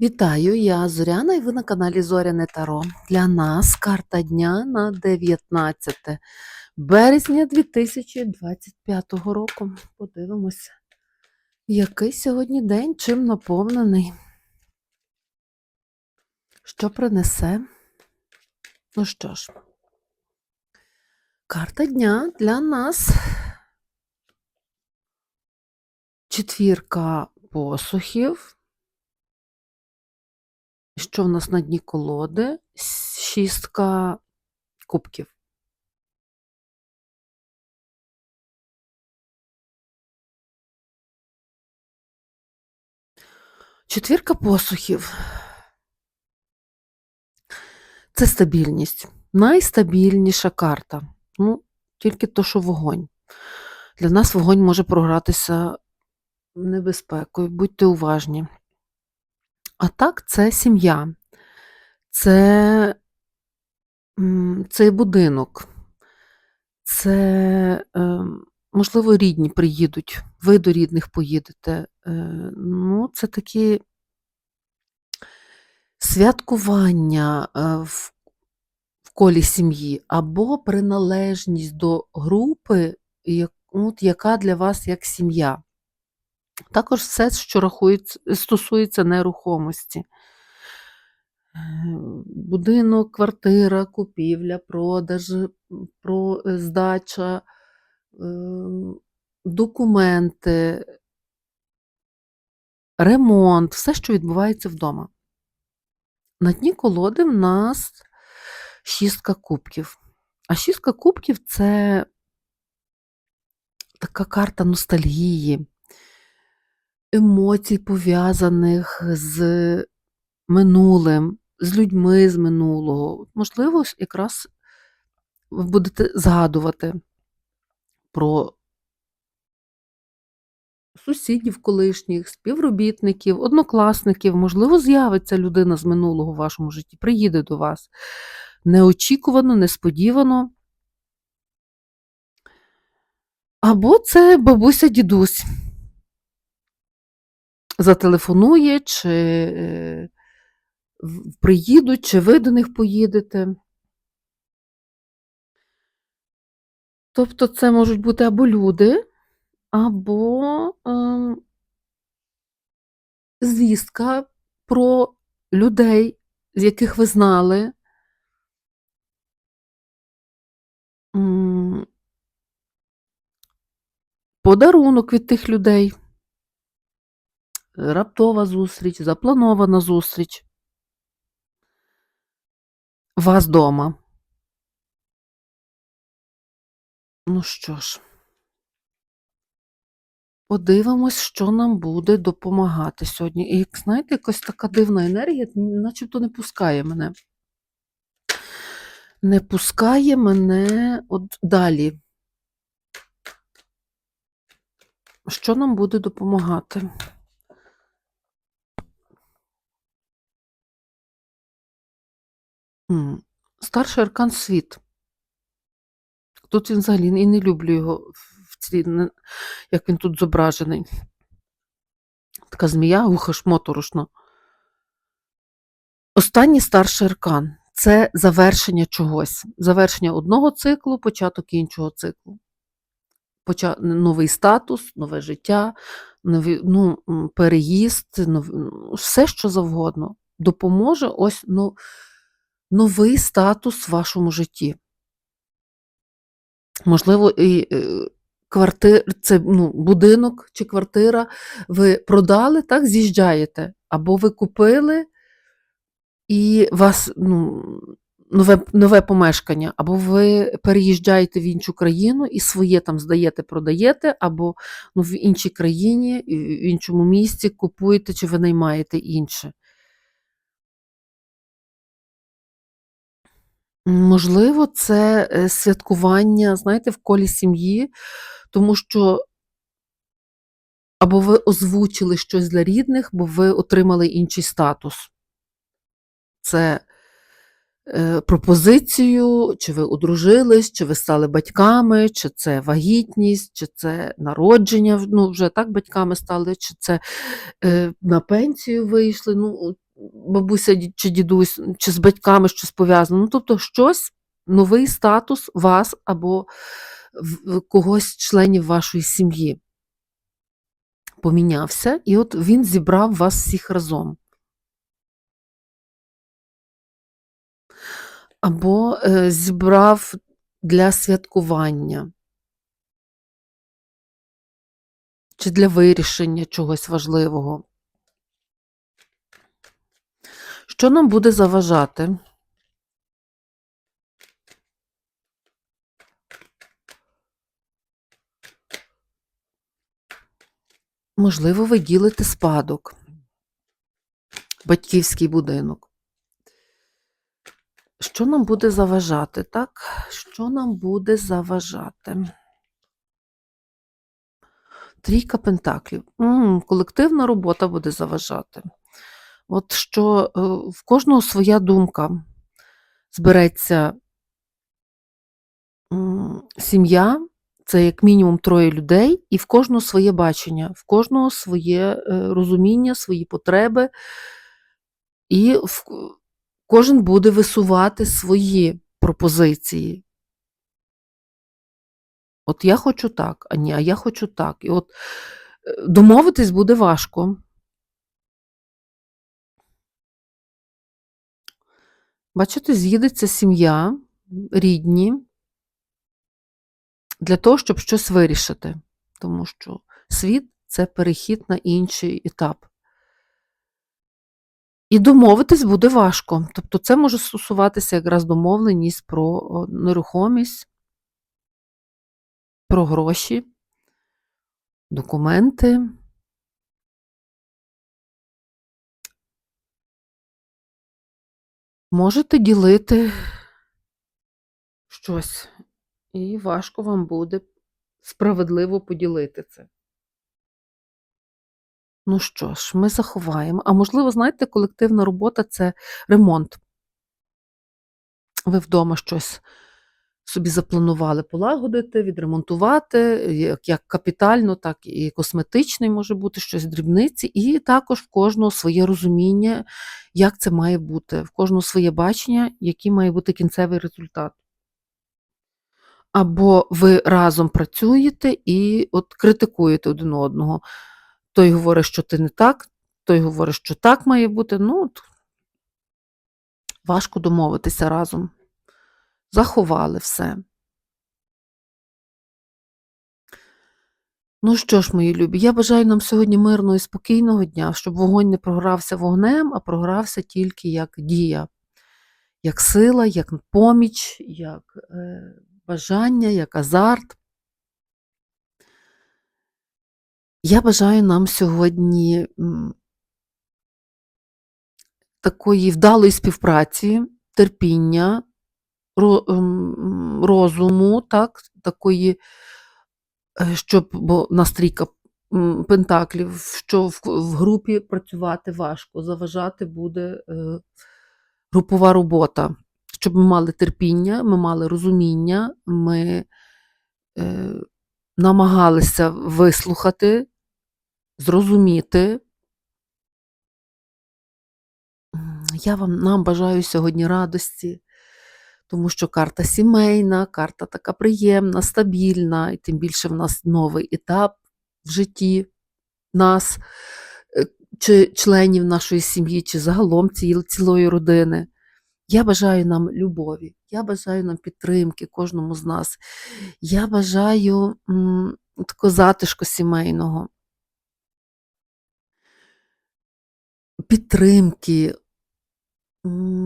Вітаю, я Зоряна і ви на каналі Зоряне Таро. Для нас карта дня на 19 березня 2025 року. Подивимося, який сьогодні день, чим наповнений, що принесе. Ну що ж, карта дня для нас четвірка посухів. Що в нас на дні колоди? Шістка кубків. Четвірка посухів. Це стабільність. Найстабільніша карта. Ну, тільки то, що вогонь. Для нас вогонь може програтися небезпекою. Будьте уважні. А так, це сім'я, це цей будинок, це, е, можливо, рідні приїдуть, ви до рідних поїдете. Е, ну, це такі святкування е, в, колі сім'ї, або приналежність до групи, от, яка для вас як сім'я. Також все, що рахується, стосується нерухомості. Е, Будинок, квартира, купівля, продаж, про е, здача, ем, документи, ремонт, все, що відбувається вдома. На дні колоди в нас шістка кубків. А шістка кубків це така карта ностальгії, емоцій, пов'язаних з минулим, з людьми з минулого. Можливо, якраз ви будете згадувати про сусідів колишніх, співробітників, однокласників. Можливо, з'явиться людина з минулого в вашому житті, приїде до вас неочікувано, несподівано. Або це бабуся дідусь зателефонує, чи е, приїдуть, чи ви до них поїдете. Тобто це можуть бути або люди, або ем, звістка про людей, з яких ви знали. Подарунок від тих людей. Раптова зустріч, запланована зустріч. Вас дома. Ну що ж, подивимось, що нам буде допомагати сьогодні. І, знаєте, якась така дивна енергія, начебто не пускає мене. Не пускає мене от далі. Що нам буде допомагати? Старший аркан світ. Тут він взагалі і не люблю його в- цій, як він тут зображений. Така змія, ухо ж моторошно. Останній старший аркан це завершення чогось. Завершення одного циклу, початок іншого циклу. Поча... Новий статус, нове життя, нові... ну, переїзд, нов... все, що завгодно. Допоможе ось ну, новий статус в вашому житті. Можливо, і е, квартир, це ну, будинок чи квартира ви продали, так, з'їжджаєте, або ви купили і вас ну, нове, нове помешкання, або ви переїжджаєте в іншу країну і своє там здаєте, продаєте, або ну, в іншій країні, в іншому місці купуєте чи ви наймаєте інше. Можливо, це е, святкування, знаєте, в колі сім'ї, тому що або ви озвучили щось для рідних, бо ви отримали інший статус. Це е, пропозицію, чи ви одружились, чи ви стали батьками, чи це вагітність, чи це народження, ну вже так батьками стали, чи це е, на пенсію вийшли. Ну, бабуся чи дідусь, чи з батьками щось пов'язано. Ну, тобто щось, новий статус вас або когось членів вашої сім'ї помінявся, і от він зібрав вас всіх разом. Або е, зібрав для святкування. Чи для вирішення чогось важливого. Що нам буде заважати? Можливо, ви ділите спадок, батьківський будинок. Що нам буде заважати, так? Що нам буде заважати? Трійка пентаклів. М, колективна робота буде заважати. От що е, в кожного своя думка. Збереться сім'я, це як мінімум троє людей, і в кожного своє бачення, в кожного своє е, розуміння, свої потреби, і в, кожен буде висувати свої пропозиції. От я хочу так, а ні, а я хочу так. І от е, домовитись буде важко. Бачите, з'їдеться сім'я, рідні, для того, щоб щось вирішити. Тому що світ це перехід на інший етап. І домовитись буде важко. Тобто це може стосуватися якраз домовленість про нерухомість, про гроші, документи. Можете ділити щось, і важко вам буде справедливо поділити це. Ну що ж, ми заховаємо. А можливо, знаєте, колективна робота це ремонт. Ви вдома щось собі запланували полагодити, відремонтувати, як, як капітально, так і косметичний може бути щось дрібниці, і також в кожного своє розуміння, як це має бути, в кожного своє бачення, який має бути кінцевий результат. Або ви разом працюєте і от критикуєте один одного. Той говорить, що ти не так, той говорить, що так має бути. Ну, от, важко домовитися разом. Заховали все. Ну що ж, мої любі, я бажаю нам сьогодні мирного і спокійного дня, щоб вогонь не програвся вогнем, а програвся тільки як дія, як сила, як поміч, як е, бажання, як азарт. Я бажаю нам сьогодні такої вдалої співпраці, терпіння, розуму, так, такої, е, щоб, бо в нас трійка м, пентаклів, що в, в групі працювати важко, заважати буде е, групова робота. Щоб ми мали терпіння, ми мали розуміння, ми е, намагалися вислухати, зрозуміти. Я вам нам бажаю сьогодні радості, тому що карта сімейна, карта така приємна, стабільна, і тим більше в нас новий етап в житті нас, е, чи членів нашої сім'ї, чи загалом цілої родини. Я бажаю нам любові, я бажаю нам підтримки кожному з нас. Я бажаю м, такого затишку сімейного, підтримки. М,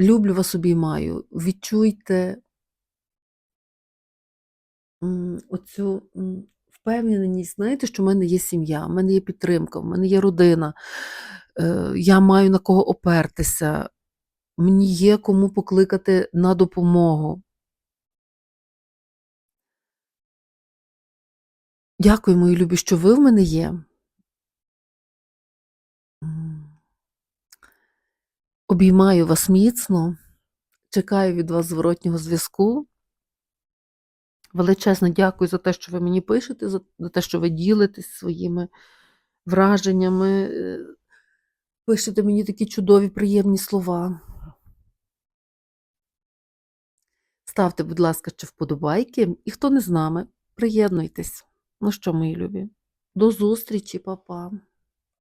Люблю вас обіймаю. Відчуйте оцю впевненість, знаєте, що в мене є сім'я, в мене є підтримка, в мене є родина, е, я маю на кого опертися, мені є кому покликати на допомогу. Дякую, мої любі, що ви в мене є. М. Обіймаю вас міцно, чекаю від вас зворотнього зв'язку. Величезно дякую за те, що ви мені пишете, за те, що ви ділитесь своїми враженнями, е, пишете мені такі чудові, приємні слова. Ставте, будь ласка, ще вподобайки. І хто не з нами, приєднуйтесь. Ну що, мої любі, до зустрічі, па-па.